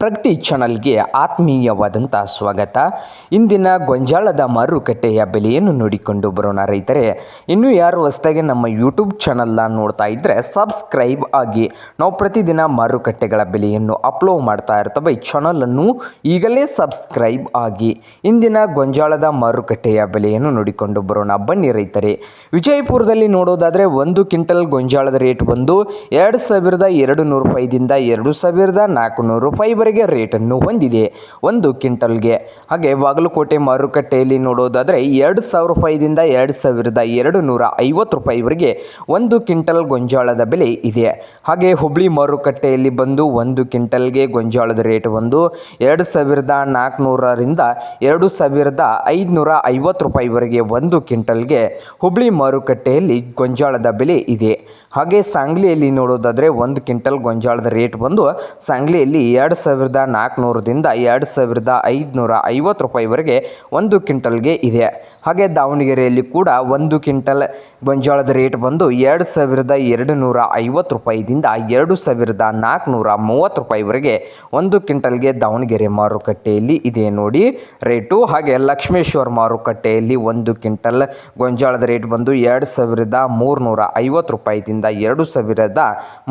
ಪ್ರಗತಿ ಚಾನಲ್ಗೆ ಆತ್ಮೀಯವಾದಂಥ ಸ್ವಾಗತ. ಇಂದಿನ ಗೊಂಜಾಳದ ಮಾರುಕಟ್ಟೆಯ ಬೆಲೆಯನ್ನು ನೋಡಿಕೊಂಡು ಬರೋಣ ರೈತರೇ. ಇನ್ನೂ ಯಾರು ಹೊಸದಾಗಿ ನಮ್ಮ ಯೂಟ್ಯೂಬ್ ಚಾನಲ್ನ ನೋಡ್ತಾ ಇದ್ದರೆ ಸಬ್ಸ್ಕ್ರೈಬ್ ಆಗಿ. ನಾವು ಪ್ರತಿದಿನ ಮಾರುಕಟ್ಟೆಗಳ ಬೆಲೆಯನ್ನು ಅಪ್ಲೋಡ್ ಮಾಡ್ತಾ ಇರ್ತವೆ. ಈ ಚಾನಲನ್ನು ಈಗಲೇ ಸಬ್ಸ್ಕ್ರೈಬ್ ಆಗಿ. ಇಂದಿನ ಗೊಂಜಾಳದ ಮಾರುಕಟ್ಟೆಯ ಬೆಲೆಯನ್ನು ನೋಡಿಕೊಂಡು ಬರೋಣ. ಬನ್ನಿ ರೈತರೇ. ವಿಜಯಪುರದಲ್ಲಿ ನೋಡೋದಾದರೆ ಒಂದು ಕ್ವಿಂಟಲ್ ಗೊಂಜಾಳದ ರೇಟ್ ಬಂದು ಎರಡು ಸಾವಿರದ ಎರಡು ನೂರು ರೂಪಾಯಿದಿಂದ ಎರಡು ಸಾವಿರದ ನಾಲ್ಕುನೂರು ರೂಪಾಯಿವರೆಗೆ ರೇಟನ್ನು ಹೊಂದಿದೆ. ಒಂದು ಕ್ವಿಂಟಲ್ಗೆ. ಹಾಗೆ ಬಾಗಲಕೋಟೆ ಮಾರುಕಟ್ಟೆಯಲ್ಲಿ ನೋಡೋದಾದರೆ ಎರಡು ಸಾವಿರ ರೂಪಾಯಿದಿಂದ ಎರಡು ಸಾವಿರದ ಎರಡು ನೂರ ಐವತ್ತು ರೂಪಾಯಿವರೆಗೆ ಒಂದು ಕ್ವಿಂಟಲ್ ಗೊಂಜಾಳದ ಬೆಲೆ ಇದೆ. ಹಾಗೆ ಹುಬ್ಳಿ ಮಾರುಕಟ್ಟೆಯಲ್ಲಿ ಬಂದು ಒಂದು ಕ್ವಿಂಟಲ್ಗೆ ಗೊಂಜಾಳದ ರೇಟ್ ಒಂದು ಎರಡು ಸಾವಿರದ ನಾಲ್ಕುನೂರರಿಂದ ಎರಡು ಸಾವಿರದ ಐದುನೂರ ಐವತ್ತು ರೂಪಾಯಿವರೆಗೆ ಒಂದು ಕ್ವಿಂಟಲ್ಗೆ ಹುಬ್ಳಿ ಮಾರುಕಟ್ಟೆಯಲ್ಲಿ ಗೊಂಜಾಳದ ಬೆಲೆ ಇದೆ. ಹಾಗೆ ಸಾಂಗ್ಲಿಯಲ್ಲಿ ನೋಡೋದಾದರೆ ಒಂದು ಕ್ವಿಂಟಲ್ ಗೊಂಜಾಳದ ರೇಟ್ ಬಂದು ಸಾಂಗ್ಲಿಯಲ್ಲಿ ಎರಡು ಸಾವಿರದ ನಾಲ್ಕುನೂರದಿಂದ ಎರಡು ಸಾವಿರದ ಐದುನೂರ ಐವತ್ತು ರೂಪಾಯಿವರೆಗೆ ಒಂದು ಕ್ವಿಂಟಲ್ಗೆ ಇದೆ. ಹಾಗೆ ದಾವಣಗೆರೆಯಲ್ಲಿ ಕೂಡ ಒಂದು ಕ್ವಿಂಟಲ್ ಗೊಂಜಾಳದ ರೇಟ್ ಬಂದು ಎರಡು ಸಾವಿರದ ಎರಡು ನೂರ ಐವತ್ತು ರೂಪಾಯಿದಿಂದ ಎರಡು ಸಾವಿರದ ನಾಲ್ಕುನೂರ ಮೂವತ್ತು ರೂಪಾಯಿವರೆಗೆ ಒಂದು ಕ್ವಿಂಟಲ್ಗೆ ದಾವಣಗೆರೆ ಮಾರುಕಟ್ಟೆಯಲ್ಲಿ ಇದೆ ನೋಡಿ ರೇಟು. ಹಾಗೆ ಲಕ್ಷ್ಮೇಶ್ವರ ಮಾರುಕಟ್ಟೆಯಲ್ಲಿ ಒಂದು ಕ್ವಿಂಟಲ್ ಗೊಂಜಾಳದ ರೇಟ್ ಬಂದು ಎರಡು ಸಾವಿರದ ಮೂರುನೂರ ಐವತ್ತು ರೂಪಾಯಿದಿಂದ ಎರಡು ಸಾವಿರದ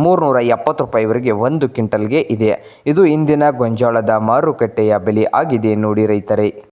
ಮೂರುನೂರ ಎಪ್ಪತ್ತು ರೂಪಾಯಿವರೆಗೆ ಒಂದು ಕ್ವಿಂಟಲ್ಗೆ ಇದೆ. ಇದು ಇಂದಿನ ಗೊಂಜಾಳದ ಮಾರುಕಟ್ಟೆಯ ಬೆಲೆ ಆಗಿದೆ ನೋಡಿ ರೈತರೇ.